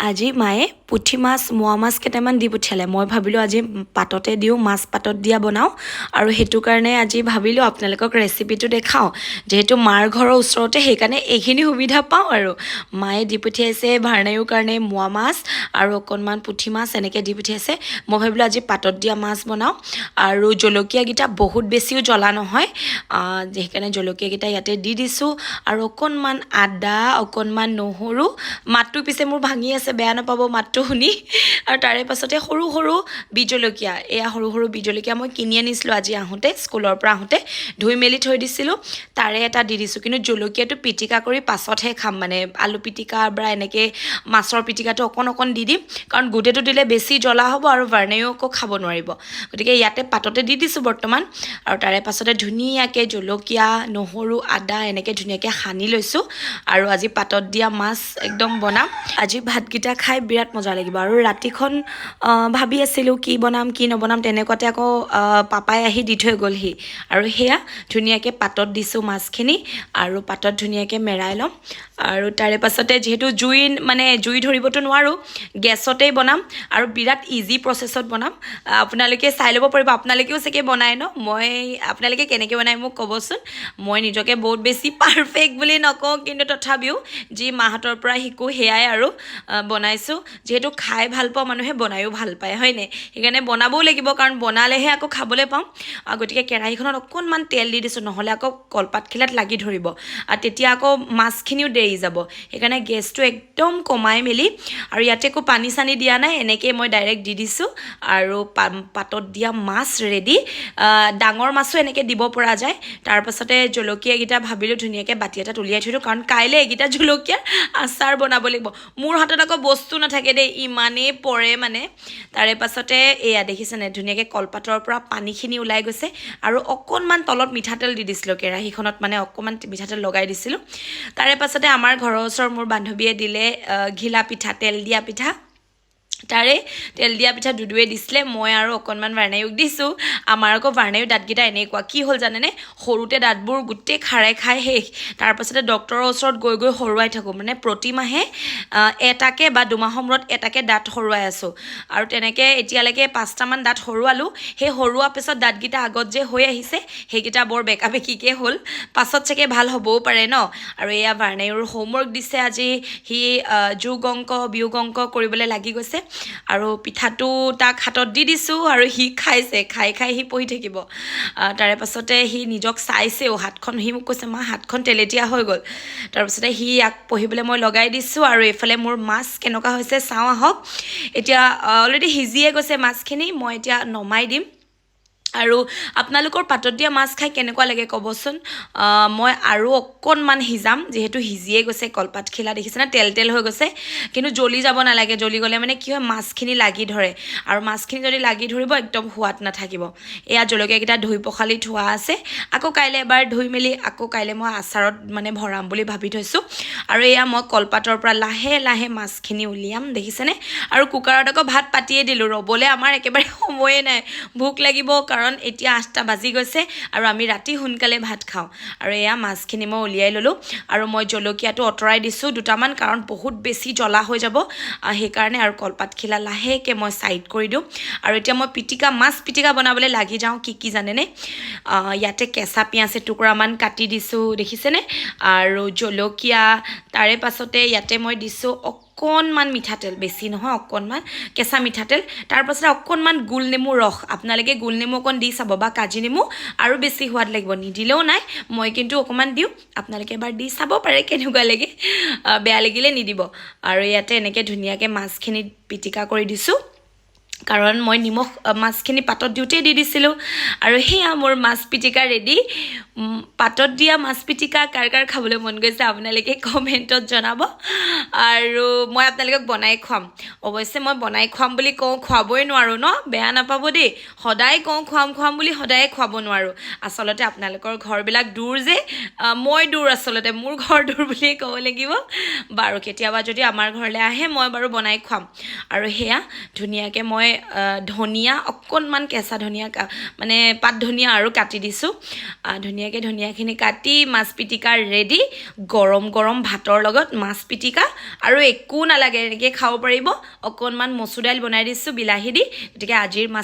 আজি মায়ে পুঠি মাছ, মোৱা মাছ কেইটামান দি পঠিয়ালে। মই ভাবিলোঁ আজি পাততে দিওঁ, মাছ পাতত দিয়া বনাওঁ। আৰু সেইটো কাৰণে আজি ভাবিলোঁ আপোনালোকক ৰেচিপিটো দেখাওঁ। যিহেতু মাৰ ঘৰৰ ওচৰতে, সেইকাৰণে এইখিনি সুবিধা পাওঁ আৰু। মায়ে দি পঠিয়াইছে ভাৰনাইৰ কাৰণে মোৱা মাছ আৰু অকণমান পুঠি মাছ এনেকৈ দি পঠিয়াইছে। মই ভাবিলোঁ আজি পাতত দিয়া মাছ বনাওঁ। আৰু জলকীয়াকেইটা বহুত বেছিও জ্বলা নহয়। সেইকাৰণে জলকীয়াকেইটা ইয়াতে দি দিছোঁ। আৰু অকণমান আদা, অকণমান নহৰু। মাতটো পিছে মোৰ ভাঙি আছে, বেয়া নাপাব মাতটো। শুনি আৰু তাৰে পাছতে সৰু সৰু বি জলকীয়া এয়া সৰু সৰু বি জলকীয়া মই কিনি আনিছিলোঁ আজি আহোঁতে, স্কুলৰ পৰা আহোঁতে। ধুই মেলি থৈ দিছিলোঁ। তাৰে এটা দি দিছোঁ। কিন্তু জলকীয়াটো পিটিকা কৰি পাছতহে খাম। মানে আলু পিটিকা বা এনেকৈ মাছৰ পিটিকাটো অকণ অকণ দি দিম। কাৰণ গোটেইটো দিলে বেছি জ্বলা হ'ব আৰু ভাৰ্ণেও আকৌ খাব নোৱাৰিব। গতিকে ইয়াতে পাততে দি দিছোঁ বৰ্তমান। আৰু তাৰে পাছতে ধুনীয়াকৈ জলকীয়া, নহৰু, আদা এনেকৈ ধুনীয়াকৈ সানি লৈছোঁ। আৰু আজি পাতত দিয়া মাছ একদম বনাম। আজি ভাতকেইটা খাই বিৰাট মজা লাগিব। আৰু ৰাতিখন ভাবি আছিলোঁ কি বনাম, কি নবনাম, তেনেকুৱাতে আকৌ পাপাই আহি দি থৈ গ'লহি। আৰু সেয়া, ধুনীয়াকৈ পাতত দিছোঁ মাছখিনি আৰু পাতত ধুনীয়াকৈ মেৰাই ল'ম। আৰু তাৰে পাছতে যিহেতু জুই মানে জুই ধৰিবতো নোৱাৰোঁ, গেছতেই বনাম আৰু বিৰাট ইজি প্ৰচেছত বনাম। আপোনালোকে চাই ল'ব পাৰিব। আপোনালোকেও চাগে বনায় ন? মই, আপোনালোকে কেনেকৈ বনায় মোক ক'বচোন। মই নিজকে বহুত বেছি পাৰফেক্ট বুলি নকওঁ, কিন্তু তথাপিও যি মাহঁতৰ পৰা শিকোঁ, সেয়াই আৰু বনাইছোঁ। যিহেতু খাই ভালো পাওঁ, মানুহে বনায়ো ভালো পায় হয়নে সেইকাৰণে বনাবও লাগিব, কাৰণ বনালেহে আকৌ খাবলৈ পাওঁ। গতিকে কেৰাহীখনত অকণমান তেল দি দিছোঁ, নহ'লে আকৌ কলপাতখিলাত লাগি ধৰিব। আৰু তেতিয়া আকৌ মাছখিনিও দেৰি যাব। সেইকাৰণে গেছটো একদম কমাই মেলি, আৰু ইয়াতে একো পানী চানী দিয়া নাই এনেকৈ মই ডাইৰেক্ট দি দিছোঁ। আৰু পাতত দিয়া মাছ ৰেডি ডাঙৰ মাছো এনেকৈ দিব পৰা যায়। তাৰপাছতে জলকীয়াকেইটা ভাবিলোঁ ধুনীয়াকৈ বাতি এটাত উলিয়াই থৈ দিওঁ, কাৰণ কাইলৈ এইকেইটা জলকীয়াৰ আচাৰ বনাব লাগিব। মোৰ হাতত আকৌ বস্তু নাথাকে দেই। ইমানেই পৰে মানে। তাৰে পাছতে এয়া দেখিছেনে ধুনীয়াকৈ কলপাতৰ পৰা পানীখিনি ওলাই গৈছে আৰু অকণমান তলত মিঠাতেল দি দিছিলোঁ, কেৰাহীখনত মানে অকণমান মিঠাতেল লগাই দিছিলোঁ। তাৰে পাছতে আমাৰ ঘৰৰ ওচৰৰ মোৰ বান্ধৱীয়ে দিলে ঘিলা পিঠা তেল দিয়া পিঠা। তাৰে তেল দিয়া পিঠা দুডুৱে দিছিলে মই আৰু অকণমান ভাৰ্ণায়ুক দিছোঁ। আমাৰ আকৌ ভাৰ্ণায়ুৰ দাঁতকেইটা এনেকুৱা। কি হ'ল জানেনে? সৰুতে দাঁতবোৰ গোটেই খাৰে খাই শেষ। তাৰপাছতে ডক্টৰৰ ওচৰত গৈ গৈ সৰুৱাই থাকোঁ। মানে প্ৰতিমাহে এটাকে বা দুমাহৰ মূৰত এটাকে দাঁত সৰুৱাই আছোঁ। আৰু তেনেকৈ এতিয়ালৈকে পাঁচটামান দাঁত সৰুৱালোঁ। সেই সৰুৱা পিছত দাঁতকেইটা আগত যে হৈ আহিছে সেইকেইটা বৰ বেকা বেকিকৈ হ'ল। পাছত চাগে ভাল হ'বও পাৰে ন? আৰু এয়া ভাৰ্ণায়ুৰ হোমৱৰ্ক দিছে আজি। সি যোগ অংক বিয়োগ অংক কৰিবলৈ লাগি গৈছে। আৰু পিঠাটো তাক হাতত দি দিছোঁ আৰু সি খাইছে খাই খাই সি পঢ়ি থাকিব। তাৰে পাছতে সি নিজক চাইছেও হাতখন সি মোক কৈছে মা হাতখন তেলেতীয়া হৈ গ'ল। তাৰপিছতে সি ইয়াক পঢ়িবলৈ মই লগাই দিছোঁ আৰু এইফালে মোৰ মাছ কেনেকুৱা হৈছে চাওঁ আহক। এতিয়া অলৰেডি সিজিয়ে গৈছে মাছখিনি মই এতিয়া নমাই দিম। আৰু আপোনালোকৰ পাতত দিয়া মাছ খাই কেনেকুৱা লাগে ক'বচোন? মই আৰু অকণমান সিজাম, যিহেতু সিজিয়ে গৈছে কলপাতখিলা দেখিছেনে তেল তেল হৈ গৈছে। কিন্তু জ্বলি যাব নালাগে, জ্বলি গ'লে মানে কি হয়, মাছখিনি লাগি ধৰে। আৰু মাছখিনি যদি লাগি ধৰিব, একদম সোৱাদ নাথাকিব। এয়া জলকীয়াকেইটা ধুই পখালি থোৱা আছে। আকৌ কাইলৈ এবাৰ ধুই মেলি, আকৌ কাইলৈ মই আচাৰত মানে ভৰাম বুলি ভাবি থৈছোঁ। আৰু এয়া মই কলপাতৰ পৰা লাহে লাহে মাছখিনি উলিয়াম, দেখিছেনে? আৰু কুকাৰত আকৌ ভাত পাতিয়ে দিলোঁ। ৰ'বলৈ আমাৰ একেবাৰে সময়ে নাই। ভোক লাগিব, কাৰণ এতিয়া আঠটা বাজি গৈছে আৰু আমি ৰাতি সোনকালে ভাত খাওঁ। আৰু এয়া মাছখিনি মই উলিয়াই ল'লোঁ আৰু মই জলকীয়াটো আঁতৰাই দিছোঁ দুটামান কাৰণ বহুত বেছি জ্বলা হৈ যাব। সেইকাৰণে আৰু কলপাতখিলা লাহেকৈ মই ছাইড কৰি দিওঁ। আৰু এতিয়া মই পিটিকা, মাছ পিটিকা বনাবলৈ লাগি যাওঁ, কি কি জানেনে? ইয়াতে কেঁচা পিঁয়াজ এটুকুৰামান কাটি দিছোঁ, দেখিছেনে? আৰু জলকীয়া, তাৰে পাছতে ইয়াতে মই দিছোঁ অকণমান মিঠাতেল বেছি নহয় অকণমান কেঁচা মিঠাতেল। তাৰপাছতে অকণমান গোল নেমু ৰস। আপোনালোকে গোল নেমু অকণ দি চাব বা কাজি নেমু আৰু বেছি সোৱাদ লাগিব। নিদিলেও নাই মই কিন্তু অকণমান দিওঁ। আপোনালোকে এবাৰ দি চাব পাৰে কেনেকুৱা লাগে। বেয়া লাগিলে নিদিব। আৰু ইয়াতে এনেকৈ ধুনীয়াকৈ মাছখিনি পিটিকা কৰি দিছোঁ। কাৰণ মই নিমখ মাছখিনি পাতত দিওঁতেই দি দিছিলোঁ। আৰু সেয়া মোৰ মাছ পিটিকা ৰেডি পাতত দিয়া মাছ পিটিকা কাৰ কাৰ খাবলৈ মন গৈছে আপোনালোকে কমেণ্টত জনাব। আৰু মই আপোনালোকক বনাই খুৱাম। অৱশ্যে মই বনাই খুৱাম বুলি কওঁ খুৱাবই নোৱাৰোঁ ন? বেয়া নাপাব দেই। সদায় কওঁ খুৱাম খুৱাম বুলি সদায়ে খুৱাব নোৱাৰোঁ। আচলতে আপোনালোকৰ ঘৰবিলাক দূৰ যে। মই দূৰ আচলতে। মোৰ ঘৰ দূৰ বুলিয়ে ক'ব লাগিব। বাৰু কেতিয়াবা যদি আমাৰ ঘৰলৈ আহে মই বাৰু বনাই খুৱাম। আৰু সেয়া ধুনীয়াকৈ মই ধনিয়া, অকণমান কেঁচা ধনিয়া মানে পাত ধনিয়া আৰু কাটি দিছোঁ। ধুনীয়াকৈ ধনিয়াখিনি কাটি, মাছ পিটিকা ৰেডি গৰম গৰম ভাতৰ লগত মাছ পিটিকা আৰু একো নালাগে এনেকৈ খাব পাৰিব। অকণমান মচুৰ দাইল বনাই দিছোঁ, বিলাহী দি, গতিকে আজিৰ মাছ